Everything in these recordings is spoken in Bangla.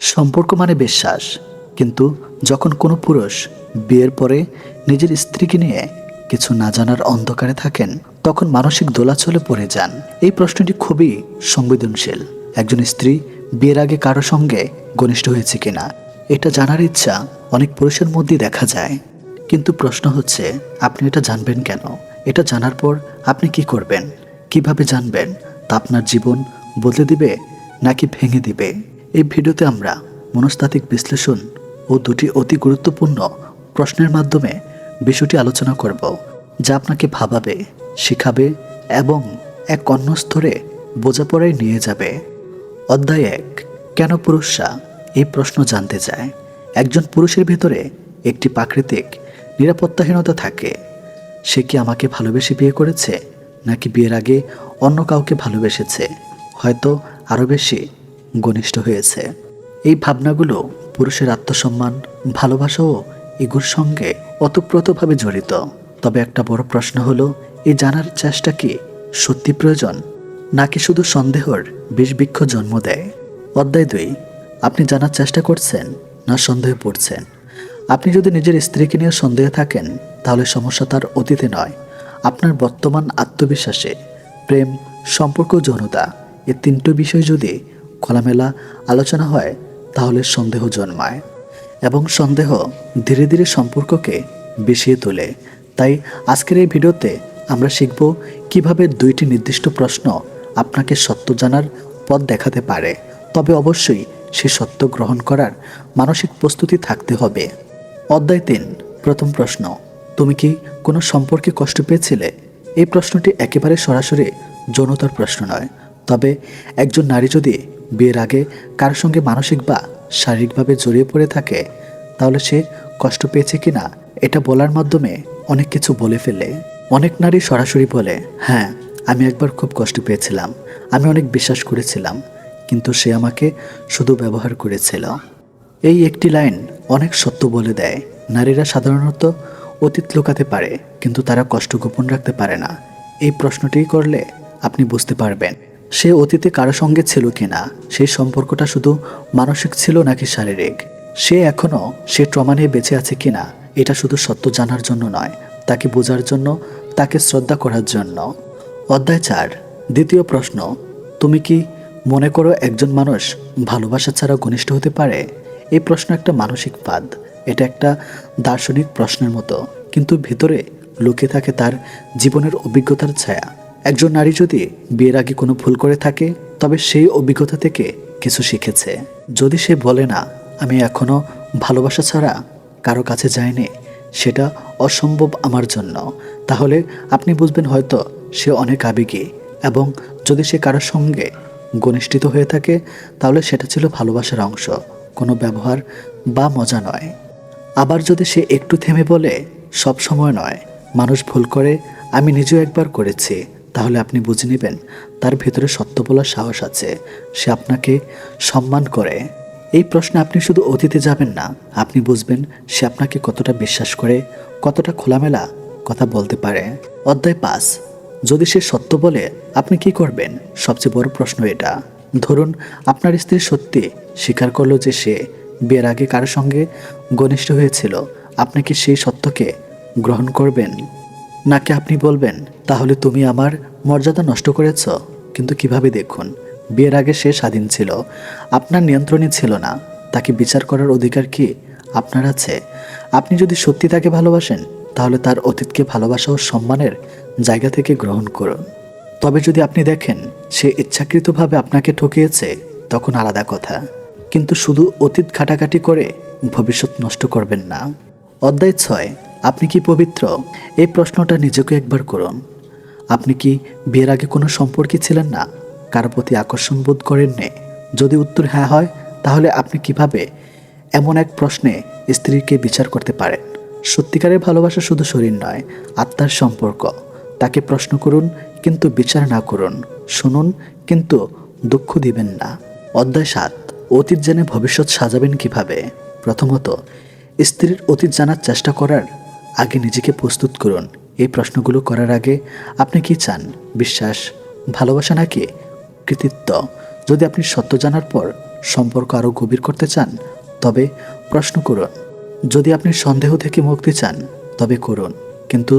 সম্পর্ক মানে বিশ্বাস। কিন্তু যখন কোনো পুরুষ বিয়ের পরে নিজের স্ত্রীকে নিয়ে কিছু না জানার অন্ধকারে থাকেন, তখন মানসিক দোলাচলে পড়ে যান। এই প্রশ্নটি খুবই সংবেদনশীল। একজন স্ত্রী বিয়ের আগে কারও সঙ্গে ঘনিষ্ঠ হয়েছে কিনা, এটা জানার ইচ্ছা অনেক পুরুষের মধ্যেই দেখা যায়। কিন্তু প্রশ্ন হচ্ছে, আপনি এটা জানবেন কেন? এটা জানার পর আপনি কি করবেন? কীভাবে জানবেন? তা আপনার জীবন বদলে দিবে নাকি ভেঙে দিবে? এই ভিডিওতে আমরা মনস্তাত্ত্বিক বিশ্লেষণ ও দুটি অতি গুরুত্বপূর্ণ প্রশ্নের মাধ্যমে বিষয়টি আলোচনা করব, যা আপনাকে ভাবাবে, শিখাবে এবং এক অন্য স্তরে বোঝাপড়ায় নিয়ে যাবে। অধ্যায় এক, কেন পুরুষরা এই প্রশ্ন জানতে চায়? একজন পুরুষের ভেতরে একটি প্রাকৃতিক নিরাপত্তাহীনতা থাকে। সে কি আমাকে ভালোবেসে বিয়ে করেছে, নাকি বিয়ের আগে অন্য কাউকে ভালোবেসেছে? হয়তো আরও বেশি ঘনিষ্ঠ হয়েছে। এই ভাবনাগুলো পুরুষের আত্মসম্মান, ভালোবাসা ও ইগুর সঙ্গে ওতপ্রোতভাবে জড়িত। তবে একটা বড় প্রশ্ন হলো এই জানার চেষ্টা কি সত্যি প্রয়োজন, নাকি শুধু সন্দেহর বিষবৃক্ষ জন্ম দেয়? অধ্যায় দুই, আপনি জানার চেষ্টা করছেন না সন্দেহে পড়ছেন? আপনি যদি নিজের স্ত্রীকে নিয়ে সন্দেহে থাকেন, তাহলে সমস্যা তার অতীতে নয়। আপনার বর্তমান আত্মবিশ্বাসে প্রেম, সম্পর্ক যৌনতা এ তিনটি বিষয় যদি খোলামেলা আলোচনা হয়, তাহলে সন্দেহ জন্মায় এবং সন্দেহ ধীরে ধীরে সম্পর্ককে বিষিয়ে তোলে। তাই আজকের এই ভিডিওতে আমরা শিখব কীভাবে দুইটি নির্দিষ্ট প্রশ্ন আপনাকে সত্য জানার পথ দেখাতে পারে। তবে অবশ্যই সে সত্য গ্রহণ করার মানসিক প্রস্তুতি থাকতে হবে। অধ্যায় তিন, প্রথম প্রশ্ন, তুমি কি কোনো সম্পর্কে কষ্ট পেয়েছিলে? এই প্রশ্নটি একেবারে সরাসরি যৌনতার প্রশ্ন নয়, তবে একজন নারী যদি বিয়ের আগে কারোর সঙ্গে মানসিক বা শারীরিকভাবে জড়িয়ে পড়ে থাকে, তাহলে সে কষ্ট পেয়েছে কিনা, এটা বলার মাধ্যমে অনেক কিছু বলে ফেলে। অনেক নারী সরাসরি বলে হ্যাঁ আমি একবার খুব কষ্ট পেয়েছিলাম, আমি অনেক বিশ্বাস করেছিলাম, কিন্তু সে আমাকে শুধু ব্যবহার করেছিল। এই একটি লাইন অনেক সত্য বলে দেয়। নারীরা সাধারণত অতীত লুকাতে পারে, কিন্তু তারা কষ্ট গোপন রাখতে পারে না। এই প্রশ্নটি করলে আপনি বুঝতে পারবেন। সে অতীতে কারও সঙ্গে ছিল কিনা? সেই সম্পর্কটা শুধু মানসিক ছিল নাকি শারীরিক? সে এখনও সে ট্রমা নিয়ে বেঁচে আছে কিনা? এটা শুধু সত্য জানার জন্য নয়, তাকে বোঝার জন্য, তাকে শ্রদ্ধা করার জন্য। অধ্যায় চার, দ্বিতীয় প্রশ্ন, তুমি কি মনে করো একজন মানুষ ভালোবাসা ছাড়া ঘনিষ্ঠ হতে পারে? এই প্রশ্ন একটা মানসিক পাদ এটা একটা দার্শনিক প্রশ্নের মতো, কিন্তু ভিতরে লুকিয়ে থাকে তার জীবনের অভিজ্ঞতার ছায়া। একজন নারী যদি বিয়ের আগে কোনো ভুল করে থাকে, তবে সেই অভিজ্ঞতা থেকে কিছু শিখেছে। যদি সে বলে না, আমি এখনও ভালোবাসা ছাড়া কারও কাছে যাইনি, সেটা অসম্ভব আমার জন্য, তাহলে আপনি বুঝবেন হয়তো সে অনেক আবেগী এবং যদি সে কারোর সঙ্গে ঘনিষ্ঠিত হয়ে থাকে, তাহলে সেটা ছিল ভালোবাসার অংশ, কোনো ব্যবহার বা মজা নয়। আবার যদি সে একটু থেমে বলে, সব সময় নয়, মানুষ ভুল করে, আমি নিজেও একবার করেছি তাহলে আপনি বুঝে নেবেন, তার ভেতরে সত্য বলার সাহস আছে। সে আপনাকে সম্মান করে। এই প্রশ্নে আপনি শুধু অতীতে যাবেন না, আপনি বুঝবেন সে আপনাকে কতটা বিশ্বাস করে, কতটা খোলামেলা কথা বলতে পারে। অধ্যায় পাঁচ, যদি সে সত্য বলে, আপনি কি করবেন? সবচেয়ে বড় প্রশ্ন এটা। ধরুন, আপনার স্ত্রী সত্যি স্বীকার করল যে সে বিয়ের আগে কারোর সঙ্গে ঘনিষ্ঠ হয়েছিল। আপনি কি সেই সত্যকে গ্রহণ করবেন? নাকি আপনি বলবেন, তাহলে তুমি আমার মর্যাদা নষ্ট করেছ? কিন্তু কীভাবে দেখুন, বিয়ের আগে সে স্বাধীন ছিল, আপনার নিয়ন্ত্রণে ছিল না, তাকে বিচার করার অধিকার কি আপনার আছে? আপনি যদি সত্যি তাকে ভালোবাসেন, তাহলে তার অতীতকে ভালোবাসা ও সম্মানের জায়গা থেকে গ্রহণ করুন। তবে যদি আপনি দেখেন, সে ইচ্ছাকৃতভাবে আপনাকে ঠকিয়েছে, তখন আলাদা কথা। কিন্তু শুধু অতীত ঘাটাঘাটি করে ভবিষ্যৎ নষ্ট করবেন না। অধ্যায় ছয় আপনি কি পবিত্র? এই প্রশ্নটা নিজেকে একবার করুন। আপনি কি বিয়ের আগে কোনো সম্পর্কে ছিলেন না? কারও প্রতি আকর্ষণ বোধ করেননি? যদি উত্তর হ্যাঁ হয়, তাহলে আপনি কীভাবে এমন এক প্রশ্নে স্ত্রীকে বিচার করতে পারেন? সত্যিকারের ভালোবাসা শুধু শরীর নয়, আত্মার সম্পর্ক। তাকে প্রশ্ন করুন, কিন্তু বিচার না করুন। শুনুন, কিন্তু দুঃখ দিবেন না। অধ্যায় সাত, অতীত জেনে ভবিষ্যৎ সাজাবেন কীভাবে? প্রথমত, স্ত্রীর অতীত জানার চেষ্টা করার আগে নিজেকে প্রস্তুত করুন। এই প্রশ্নগুলো করার আগে আপনি কি চান? বিশ্বাস? ভালোবাসা নাকি কৃতিত্ব? যদি আপনি সত্য জানার পর সম্পর্ক আরও গভীর করতে চান, তবে প্রশ্ন করুন। যদি আপনি সন্দেহ থেকে মুক্তি চান, তবে করুন। কিন্তু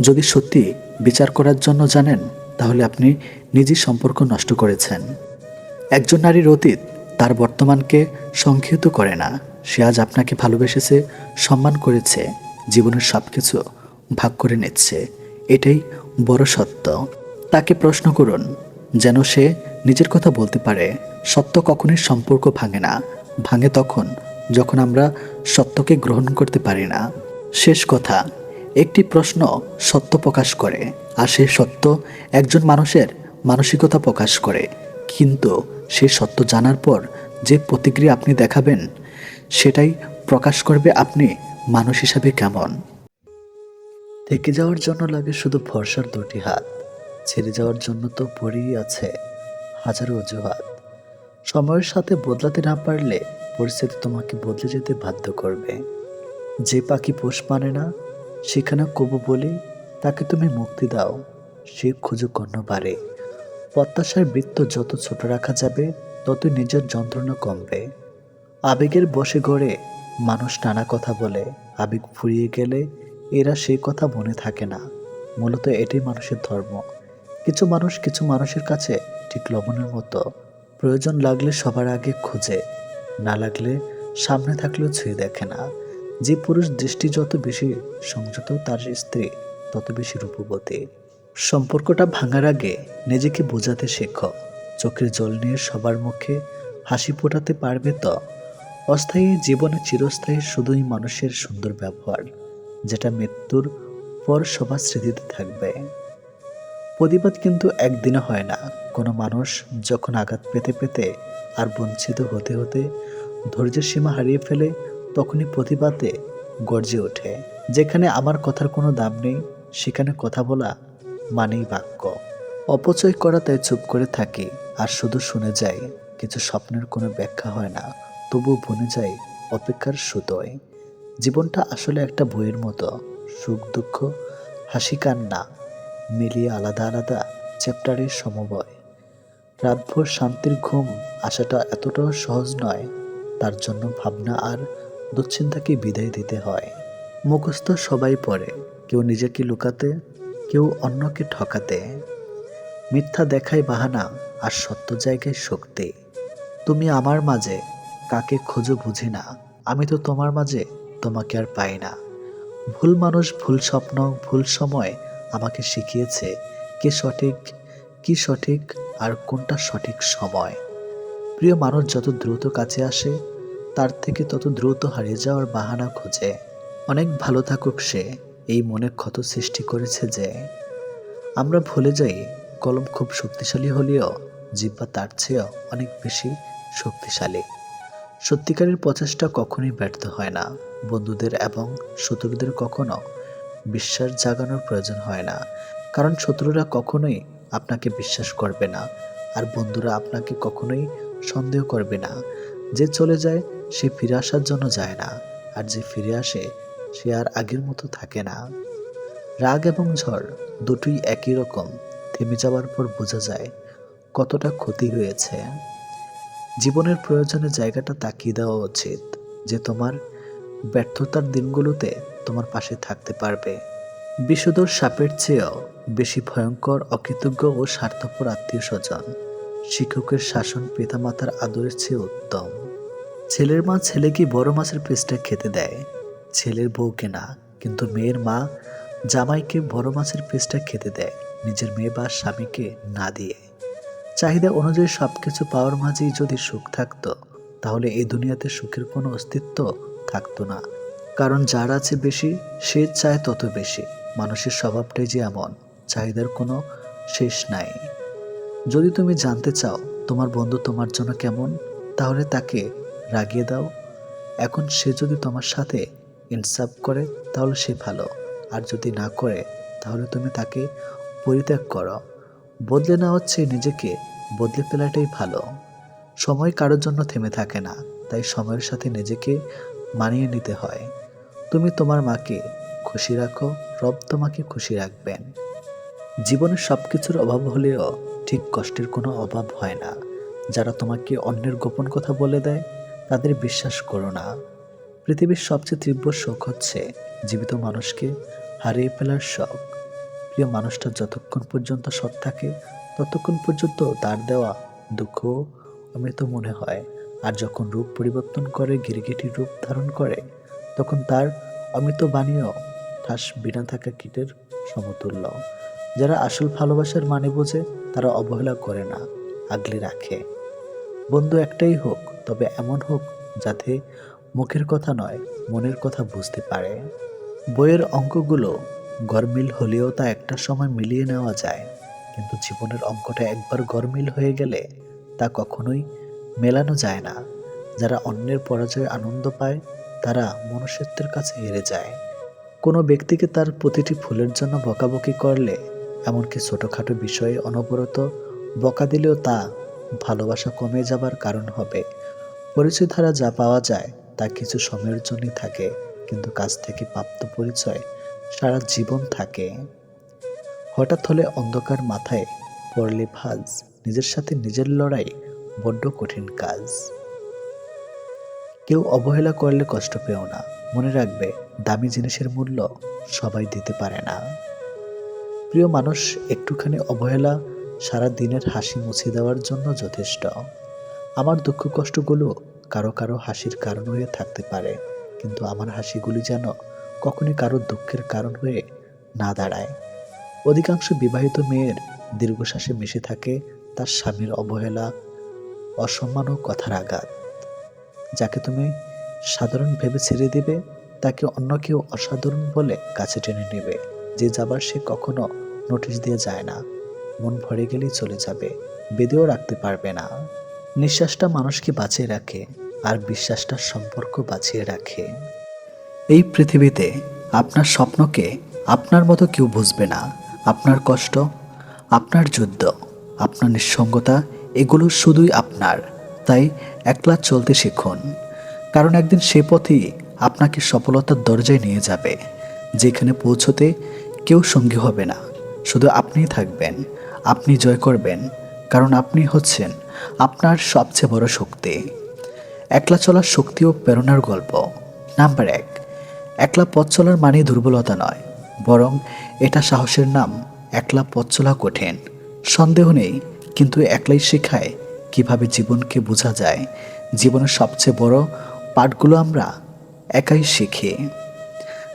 যদি সত্যি বিচার করার জন্য জানেন, তাহলে আপনি নিজেই সম্পর্ক নষ্ট করেছেন। একজন নারীর অতীত তার বর্তমানকে সংক্ষিপ্ত করে না। সে আজ আপনাকে ভালোবেসেছে, সম্মান করেছে। জীবনের সব কিছু ভাগ করে নিচ্ছে। এটাই বড় সত্য। তাকে প্রশ্ন করুন, যেন সে নিজের কথা বলতে পারে। সত্য কখনোই সম্পর্ক ভাঙে না। ভাঙে তখন যখন আমরা সত্যকে গ্রহণ করতে পারি না। শেষ কথা, একটি প্রশ্ন সত্য প্রকাশ করে আর সেই সত্য একজন মানুষের মানসিকতা প্রকাশ করে। কিন্তু সেই সত্য জানার পর যে প্রতিক্রিয়া আপনি দেখাবেন, সেটাই প্রকাশ করবে আপনি মানুষ হিসাবে কেমন? থেকে যাওয়ার জন্য লাগে শুধু ভরসার দুটি হাত। ছেড়ে যাওয়ার জন্য তো পড়েই আছে হাজারো অজুহাত। সময়ের সাথে বদলাতে না পারলে পরিস্থিতি তোমাকে বদলে যেতে বাধ্য করবে। যে পাখি পোষ মানে না, সেখানে কবু বলে তাকে তুমি মুক্তি দাও, সে খুঁজুক অন্যবারে প্রত্যাশার বৃত্ত যত ছোট রাখা যাবে, ততই নিজের যন্ত্রণা কমবে। আবেগের বসে গড়ে মানুষ নানা কথা বলে, আবেগ ফুরিয়ে গেলে এরা সেই কথা মনে থাকে না। মূলত এটাই মানুষের ধর্ম। কিছু মানুষ কিছু মানুষের কাছে ঠিক লবণের মতো। প্রয়োজন লাগলে সবার আগে খোঁজে, না লাগলে সামনে থাকলেও ছুঁয়ে দেখে না। যে পুরুষ দৃষ্টি যত বেশি সংযত, তার স্ত্রী তত বেশি রূপবতী। সম্পর্কটা ভাঙার আগে নিজেকে বোঝাতে শেখো। চোখের জল নিয়ে সবার মুখে হাসি ফোটাতে পারবে তো? অস্থায়ী জীবনে চিরস্থায়ী শুধুই মানুষের সুন্দর ব্যবহার, যেটা মৃত্যুর পর সবার স্মৃতিতে থাকবে। প্রতিবাদ কিন্তু একদিনে হয় না। কোনো মানুষ যখন আঘাত পেতে পেতে আর বঞ্চিত হতে হতে ধৈর্যের সীমা হারিয়ে ফেলে, তখনই প্রতিবাদে গর্জে ওঠে। যেখানে আমার কথার কোনো দাম নেই, সেখানে কথা বলা মানেই বাক্য। অপচয় করা তাই চুপ করে থাকি আর শুধু শুনে যাই, কিছু স্বপ্নের কোনো ব্যাখ্যা হয় না। তবু বনে যায় অপেক্ষার সুতোয় জীবনটা আসলে একটা বইয়ের মতো। সুখ, দুঃখ, হাসি, কান্না মিলিয়ে আলাদা আলাদা চ্যাপ্টারের সমবয়। রাতভর শান্তির ঘুম আসাটা এতটাও সহজ নয়, তার জন্য ভাবনা আর দুশ্চিন্তাকে বিদায় দিতে হয়। মুখস্থ সবাই পড়ে, কেউ নিজেকে লুকাতে, কেউ অন্যকে ঠকাতে। মিথ্যা দেখায় বাহানা আর সত্য জায়গায় শক্তি। তুমি আমার মাঝে কাকে খোঁজো বুঝি না। আমি তো তোমার মাঝে তোমাকে আর পাই না। ভুল মানুষ ভুল স্বপ্ন, ভুল সময় আমাকে শিখিয়েছে কে সঠিক, কি সঠিক আর কোনটা সঠিক সময়। প্রিয় মানুষ যত দ্রুত কাছে আসে, তার থেকে তত দ্রুত হারিয়ে যাওয়ার বাহানা খোঁজে। অনেক ভালো থাকুক সে, এই মনে ক্ষত সৃষ্টি করেছে যে। আমরা ভুলে যাই, কলম খুব শক্তিশালী হলেও জিব্বা তার চেয়েও অনেক বেশি শক্তিশালী। সত্যিকারের প্রচেষ্টা কখনোই ব্যর্থ হয় না। বন্ধুদের এবং শত্রুদের কখনো বিশ্বাস জাগানোর প্রয়োজন হয় না। কারণ শত্রুরা কখনোই আপনাকে বিশ্বাস করবে না, আর বন্ধুরা আপনাকে কখনোই সন্দেহ করবে না। যে চলে যায়, সে ফিরে আসার জন্য যায় না, আর যে ফিরে আসে, সে আর আগের মতো থাকে না। রাগ এবং ঝড় দুটোই একই রকম। থেমে যাওয়ার পর বোঝা যায় কতটা ক্ষতি হয়েছে জীবনের প্রয়োজনে জায়গাটা তাকিয়ে দেওয়া উচিত যে তোমার ব্যর্থতার দিনগুলোতে তোমার পাশে থাকতে পারবে। বিষধর সাপের চেয়েও বেশি ভয়ঙ্কর, অকৃতজ্ঞ ও স্বার্থপর আত্মীয় স্বজন শিক্ষকের শাসন পিতামাতার আদরের চেয়ে উত্তম। ছেলের মা ছেলেকে বড় মাছের পিসটা খেতে দেয়? ছেলের বউকে না, কিন্তু মেয়ের মা জামাইকে বড় মাছের পিসটা খেতে দেয়। নিজের মেয়ে বা স্বামীকে না দিয়ে। চাহিদা অনুযায়ী সব কিছু পাওয়ার মাঝেই যদি সুখ থাকতো, তাহলে এই দুনিয়াতে সুখের কোনো অস্তিত্ব থাকতো না। কারণ যার আছে বেশি, সে চায় তত বেশি। মানুষের স্বভাবটাই যে এমন, চাহিদার কোনো শেষ নাই। যদি তুমি জানতে চাও, তোমার বন্ধু তোমার জন্য কেমন, তাহলে তাকে রাগিয়ে দাও। এখন সে যদি তোমার সাথে ইনসাফ করে, তাহলে সে ভালো। আর যদি না করে, তাহলে তুমি তাকে পরিত্যাগ করো। বদলে না হচ্ছে নিজেকে, বদলে ফেলাটাই ভালো। সময় কারোর জন্য থেমে থাকে না, তাই সময়ের সাথে নিজেকে মানিয়ে নিতে হয়। তুমি তোমার মাকে খুশি রাখো, রব তোমাকে খুশি রাখবেন। জীবনে সব কিছুর অভাব হলেও ঠিক কষ্টের কোনো অভাব হয় না। যারা তোমাকে অন্যের গোপন কথা বলে দেয়, তাদের বিশ্বাস করো না। পৃথিবীর সবচেয়ে তীব্র শোক হচ্ছে জীবিত মানুষকে হারিয়ে ফেলার শখ প্রিয় মানুষটা যতক্ষণ পর্যন্ত সৎ থাকে, ততক্ষণ পর্যন্ত তার দেওয়া দুঃখ অমৃত মনে হয়। আর যখন রূপ পরিবর্তন করে, গিরগিটির রূপ ধারণ করে, তখন তার অমৃত বাণীও ঠাস বিনা থাকা কীটের সমতুল্য। যারা আসল ভালোবাসার মানে বোঝে, তারা অবহেলা করে না, আগলে রাখে। বন্ধু একটাই হোক, তবে এমন হোক যাতে মুখের কথা নয়, মনের কথা বুঝতে পারে। বইয়ের অঙ্কগুলো গরমিল হলেও তা একটা সময় মিলিয়ে নেওয়া যায়। কিন্তু জীবনের অঙ্কটা একবার গরমিল হয়ে গেলে তা কখনোই মেলানো যায় না। যারা অন্যের পরাজয়ে আনন্দ পায়, তারা মনুষ্যত্বের কাছে হেরে যায়। কোনো ব্যক্তিকে তার প্রতিটি ফুলের জন্য বকাবকি করলে এমনকি ছোটোখাটো বিষয়ে অনবরত বকা দিলেও তা ভালোবাসা কমে যাবার কারণ হবে। পরিচয় দ্বারা যা পাওয়া যায়, তা কিছু সময়ের জন্যই থাকে। কিন্তু কাছ থেকে প্রাপ্ত পরিচয় সারা জীবন থাকে। হঠাৎ হলে অন্ধকার মাথায় পড়লে ভাজ, নিজের সাথে নিজের লড়াই বড্ড কঠিন কাজ। কেউ অবহেলা করলে কষ্ট পেও না। মনে রাখবে, দামি জিনিসের মূল্য সবাই দিতে পারে না। প্রিয় মানুষ, একটুখানি অবহেলা সারা দিনের হাসি মুছে দেওয়ার জন্য যথেষ্ট। আমার দুঃখ কষ্টগুলো কারও কারও হাসির কারণ হয়ে থাকতে পারে, কিন্তু আমার হাসিগুলি যেন কখনই কারও দুঃখের কারণ হয়ে না দাঁড়ায়। অধিকাংশ বিবাহিত মেয়ের দীর্ঘশ্বাসে মিশে থাকে তার স্বামীর অবহেলা, অসম্মান ও কথার আঘাত। যাকে তুমি সাধারণ ভেবে ছেড়ে দিবে, তাকে অন্য কেউ অসাধারণ বলে কাছে টেনে নেবে। যে যাবার সে কখনো নোটিশ দিয়ে যায় না। মন ভরে গেলেই চলে যাবে, বেঁধেও রাখতে পারবে না। নিঃশ্বাসটা মানুষকে বাঁচিয়ে রাখে, আর বিশ্বাসটা সম্পর্ক বাঁচিয়ে রাখে। এই পৃথিবীতে আপনার স্বপ্নকে আপনার মতো কেউ বুঝবে না। আপনার কষ্ট, আপনার যুদ্ধ, আপনার নিঃসঙ্গতা, এগুলো শুধুই আপনার। তাই একলা চলতে শিখুন। কারণ একদিন সে পথই আপনাকে সফলতার দরজায় নিয়ে যাবে। যেখানে পৌঁছতে কেউ সঙ্গী হবে না। শুধু আপনিই থাকবেন। আপনি জয় করবেন। কারণ আপনি হচ্ছেন আপনার সবচেয়ে বড় শক্তি। একলা চলার শক্তি ও প্রেরণার গল্প। নাম্বার এক। একলা পথ চলার মানে দুর্বলতা নয়, বরং এটা সাহসের নাম, একলা পথ চলা কঠিন। সন্দেহ নেই, কিন্তু একলাই শেখায় কীভাবে জীবনকে বোঝা যায়। জীবনের সবচেয়ে বড় পাঠগুলো আমরা একাই শিখি।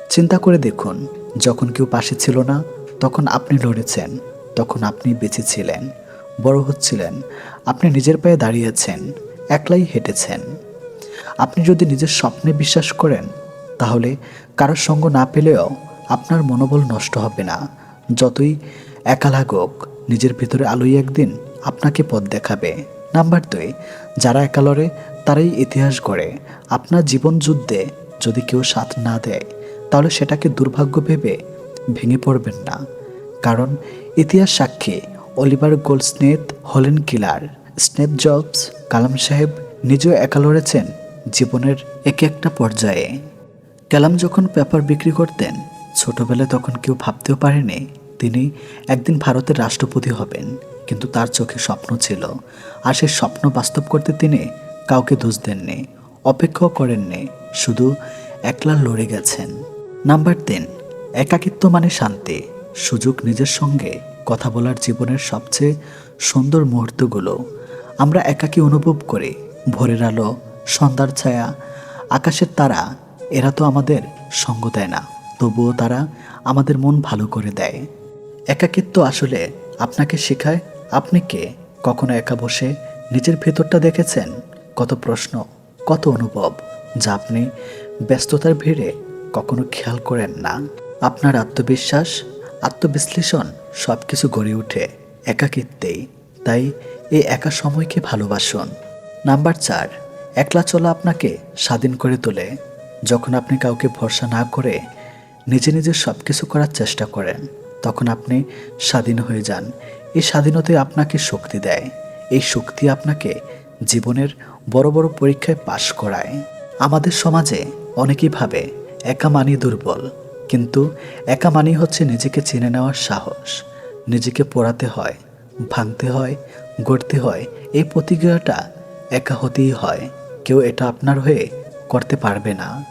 চিন্তা করে দেখুন, যখন কেউ পাশে ছিল না, তখন আপনি লড়েছেন, তখন আপনি বেঁচে ছিলেন, বড় হচ্ছিলেন, আপনি নিজের পায়ে দাঁড়িয়েছেন, একলাই হেঁটেছেন। আপনি যদি নিজের স্বপ্নে বিশ্বাস করেন তাহলে কারোর সঙ্গ না পেলেও আপনার মনোবল নষ্ট হবে না। যতই একা লাগুক, নিজের ভিতরে আলোই একদিন আপনাকে পথ দেখাবে। নাম্বার দুই, যারা একা লড়ে, তারাই ইতিহাস গড়ে। আপনার জীবন যুদ্ধে যদি কেউ সাথ না দেয়, তাহলে সেটাকে দুর্ভাগ্য ভেবে ভেঙে পড়বেন না। কারণ ইতিহাস সাক্ষী অলিভার গোল্ডস্নেথ হলেন কিলার স্নেপ জবস, কালাম সাহেব নিজেও একা লড়েছেন জীবনের এক একটা পর্যায়ে। কালাম যখন পেপার বিক্রি করতেন, ছোটবেলায় তখন কেউ ভাবতেও পারেনি তিনি একদিন ভারতের রাষ্ট্রপতি হবেন, কিন্তু তার চোখে স্বপ্ন ছিল। আর সেই স্বপ্ন বাস্তব করতে তিনি কাউকে দোষ দেননি, অপেক্ষাও করেননি, শুধু একলা লড়ে গেছেন। নাম্বার তিন, একাকিত্ব মানে শান্তি, সুযোগ নিজের সঙ্গে, কথা বলার জীবনের সবচেয়ে সুন্দর মুহূর্তগুলো। আমরা একাকী অনুভব করি, ভোরের আলো, সন্ধ্যার ছায়া, আকাশের তারা এরা তো আমাদের সঙ্গ দেয় না, তবুও তারা আমাদের মন ভালো করে দেয়। একাকিত্ব আসলে আপনাকে শেখায় আপনি কে? কখনো একা বসে নিজের ভেতরটা দেখেছেন? কত প্রশ্ন, কত অনুভব, যা আপনি ব্যস্ততার ভিড়ে কখনো খেয়াল করেন না। আপনার আত্মবিশ্বাস, আত্মবিশ্লেষণ সব কিছু গড়ে ওঠে একাকিত্বেই। তাই এই একা সময়কে ভালোবাসুন। নাম্বার চার, একলা চলা আপনাকে স্বাধীন করে তোলে। যখন আপনি কাউকে ভরসা না করে নিজে নিজে সব কিছু করার চেষ্টা করেন, তখন আপনি স্বাধীন হয়ে যান। এই স্বাধীনতাই আপনাকে শক্তি দেয়। এই শক্তি আপনাকে জীবনের বড় বড় পরীক্ষায় পাশ করায়। আমাদের সমাজে অনেকেই ভাবে, একা মানি দুর্বল। কিন্তু একা মানি হচ্ছে নিজেকে চিনে নেওয়ার সাহস। নিজেকে পড়াতে হয়, ভাঙতে হয়, গড়তে হয়। এই প্রতিক্রিয়াটা একা হতেই হয়। কেউ এটা আপনার হয়ে করতে পারবে না।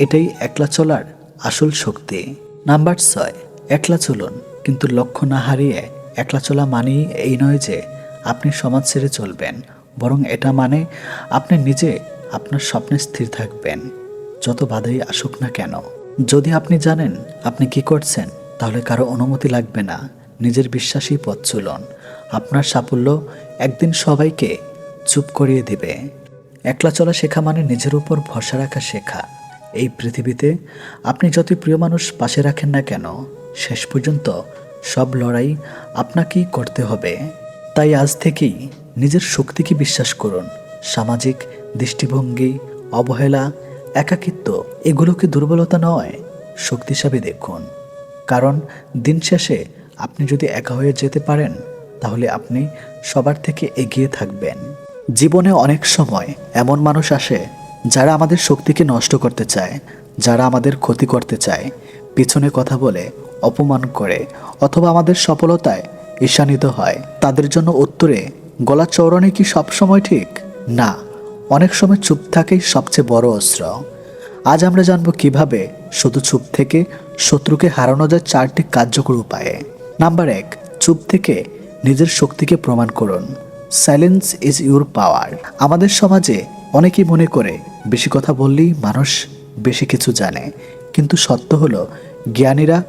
এটাই একলা চলার আসল শক্তি। নাম্বার ছয়, একলা চলুন। কিন্তু লক্ষ্য না হারিয়ে একলা চলা মানেই এই নয় যে আপনি সমাজ ছেড়ে চলবেন, বরং এটা মানে আপনি নিজে আপনার স্বপ্নে স্থির থাকবেন, যত বাধাই আসুক না কেন। যদি আপনি জানেন আপনি কি করছেন, তাহলে কারও অনুমতি লাগবে না। নিজের বিশ্বাসী পথ চলুন। আপনার সাফল্য একদিন সবাইকে চুপ করিয়ে দিবে। একলা চলা শেখা মানে নিজের উপর ভরসা রাখা শেখা। এই পৃথিবীতে আপনি যতই প্রিয় মানুষ পাশে রাখেন না কেন, শেষ পর্যন্ত সব লড়াই আপনাকেই করতে হবে। তাই আজ থেকেই নিজের শক্তিকে বিশ্বাস করুন। সামাজিক, দৃষ্টিভঙ্গি, অবহেলা, একাকিত্ব, এগুলোকে দুর্বলতা নয় শক্তি হিসাবে দেখুন। কারণ দিন শেষে আপনি যদি একা হয়ে যেতে পারেন, তাহলে আপনি সবার থেকে এগিয়ে থাকবেন। জীবনে অনেক সময় এমন মানুষ আসে যারা আমাদের শক্তিকে নষ্ট করতে চায়, যারা আমাদের ক্ষতি করতে চায়, পিছনে কথা বলে, অপমান করে, অথবা আমাদের সফলতায় ঈশানিত হয়, তাদের জন্য উত্তরে, গলা চৌড়ানো কি সবসময় ঠিক? না, অনেক সময় চুপ থাকেই সবচেয়ে বড় অস্ত্র। আজ আমরা জানব কীভাবে শুধু চুপ থেকে শত্রুকে হারানো যায় চারটি কার্যকর উপায়ে। নাম্বার এক, চুপ থেকে নিজের শক্তিকে প্রমাণ করুন। সাইলেন্স ইজ ইউর পাওয়ার আমাদের সমাজে অনেকেই মনে করে, বেশি কথা বললেই মানুষ বেশি কিছু জানে। কিন্তু সত্য হলো, জ্ঞানীরা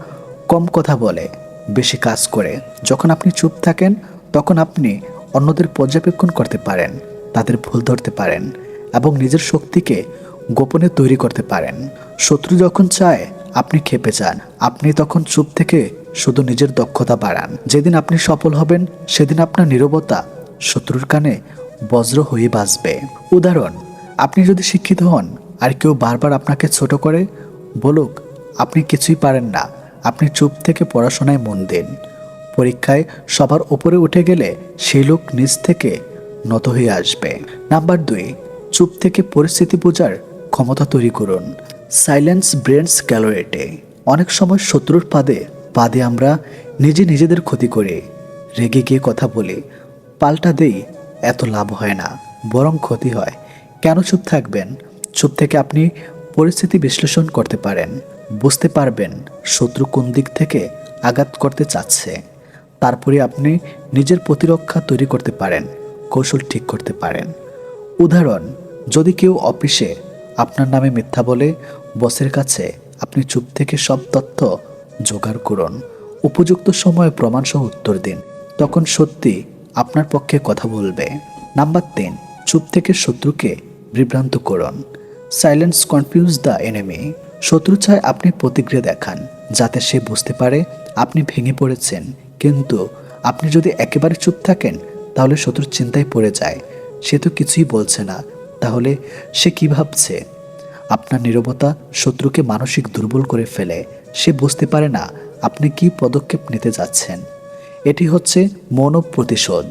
কম কথা বলে, বেশি কাজ করে। যখন আপনি চুপ থাকেন, তখন আপনি অন্যদের পর্যবেক্ষণ করতে পারেন, তাদের ভুল ধরতে পারেন এবং নিজের শক্তিকে গোপনে তৈরি করতে পারেন। শত্রু যখন চায়, আপনি খেপে যান। আপনি তখন চুপ থেকে শুধু নিজের দক্ষতা বাড়ান। যেদিন আপনি সফল হবেন, সেদিন আপনার নীরবতা শত্রুর কানে বজ্র হয়ে বাঁচবে উদাহরণ, আপনি যদি শিক্ষিত হন, আর কেউ বারবার আপনাকে ছোট করে, বলুক, আপনি কিছুই পারেন না, আপনি চুপ থেকে পড়াশোনায় মন দিন। পরীক্ষায় সবার ওপরে উঠে গেলে সেই লোক নিজ থেকে নত হয়ে আসবে। নাম্বার দুই, চুপ থেকে পরিস্থিতি বোঝার ক্ষমতা তৈরি করুন। সাইলেন্স ব্রেন্স ক্যালোরেটে। অনেক সময় শত্রুর পাদে পাদে আমরা নিজে নিজেদের ক্ষতি করে। রেগে গিয়ে কথা বলি, পাল্টা দেই এত লাভ হয় না, বরং ক্ষতি হয়। কেন চুপ থাকবেন? চুপ থেকে আপনি পরিস্থিতি বিশ্লেষণ করতে পারেন। বুঝতে পারবেন শত্রু কোন দিক থেকে আঘাত করতে চাচ্ছে। তারপরে আপনি নিজের প্রতিরক্ষা তৈরি করতে পারেন, কৌশল ঠিক করতে পারেন। উদাহরণ, যদি কেউ অফিসে আপনার নামে মিথ্যা বলে, বসের কাছে আপনি চুপ থেকে সব তথ্য জোগাড় করুন। উপযুক্ত সময়ে প্রমাণসহ উত্তর দিন। তখন সত্যি আপনার পক্ষে কথা বলবে। নাম্বার তিন, চুপ থেকে শত্রুকে বিভ্রান্ত করুন। সাইলেন্স কনফিউজ দ্য এনিমি শত্রু চায় আপনি প্রতিক্রিয়া দেখান, যাতে সে বুঝতে পারে আপনি ভেঙে পড়েছেন। কিন্তু আপনি যদি একেবারে চুপ থাকেন, তাহলে শত্রুর চিন্তায় পড়ে যায়। সে তো কিছুই বলছে না। তাহলে সে কি ভাবছে? আপনার নীরবতা শত্রুকে মানসিক দুর্বল করে ফেলে। সে বুঝতে পারে না আপনি কি পদক্ষেপ নিতে যাচ্ছেন। এটি হচ্ছে মৌন প্রতিশোধ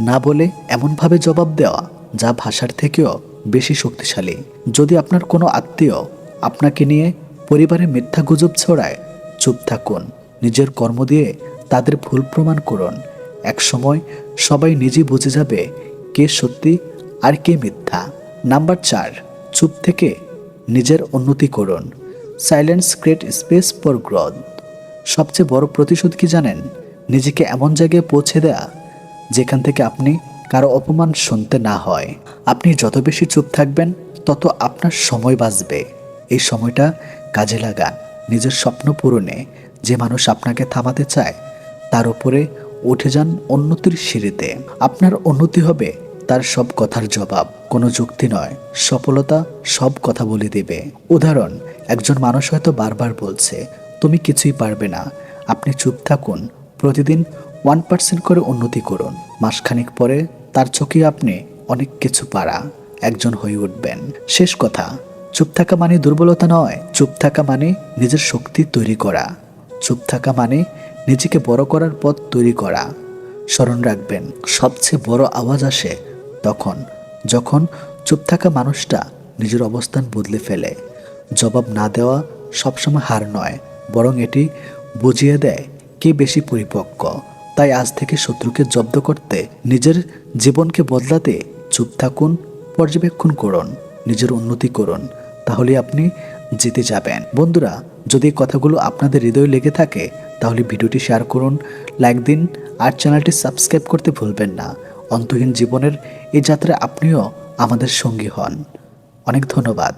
না বলে এমনভাবে জবাব দেওয়া, যা ভাষার থেকেও বেশি শক্তিশালী। যদি আপনার কোনো আত্মীয় আপনাকে নিয়ে পরিবারে মিথ্যা গুজব ছড়ায়, চুপ থাকুন। নিজের কর্ম দিয়ে তাদের ভুল প্রমাণ করুন। একসময় সবাই নিজেই বুঝে যাবে কে সত্যি আর কে মিথ্যা। নাম্বার চার, চুপ থেকে নিজের উন্নতি করুন। Silence create space for growth সবচেয়ে বড় প্রতিশোধ কি জানেন? নিজেকে এমন জায়গায় পৌঁছে দেয়া যেখান থেকে আপনি কারও অপমান শুনতে না হয়। আপনি যত বেশি চুপ থাকবেন, তত আপনার সময় বাঁচবে। এই সময়টা কাজে লাগান। নিজের স্বপ্ন পূরণে যে মানুষ আপনাকে থামাতে চায়, তার উপরে উঠে যান উন্নতির সিঁড়িতে। আপনার উন্নতি হবে তার সব কথার জবাব। কোনো যুক্তি নয়, সফলতা সব কথা বলে দেবে। উদাহরণ, একজন মানুষ হয়তো বারবার বলছে, তুমি কিছুই পারবে না। আপনি চুপ থাকুন প্রতিদিন ওয়ান পার্সেন্ট করে উন্নতি করুন। মাসখানেক পরে তার চোখে আপনি অনেক কিছু পারা। একজন হয়ে উঠবেন। শেষ কথা, চুপ থাকা মানে দুর্বলতা নয়। চুপ থাকা মানে নিজের শক্তি তৈরি করা। চুপ থাকা মানে নিজেকে বড় করার পথ তৈরি করা। স্মরণ রাখবেন, সবচেয়ে বড় আওয়াজ আসে তখন, যখন চুপ থাকা মানুষটা নিজের অবস্থান বদলে ফেলে। জবাব না দেওয়া সবসময় হার নয়, বরং এটি বুঝিয়ে দেয় কে বেশি পরিপক্ক? তাই আজ থেকে শত্রুকে জব্দ করতে নিজের জীবনকে বদলাতে চুপ থাকুন, পর্যবেক্ষণ করুন, নিজের উন্নতি করুন তাহলে আপনি জিতে যাবেন। বন্ধুরা, যদি কথাগুলো আপনাদের হৃদয়ে লেগে থাকে, তাহলে ভিডিওটি শেয়ার করুন, লাইক দিন, আর চ্যানেলটি সাবস্ক্রাইব করতে ভুলবেন না। অন্তহীন জীবনের এই যাত্রায় আপনিও আমাদের সঙ্গী হন। অনেক ধন্যবাদ।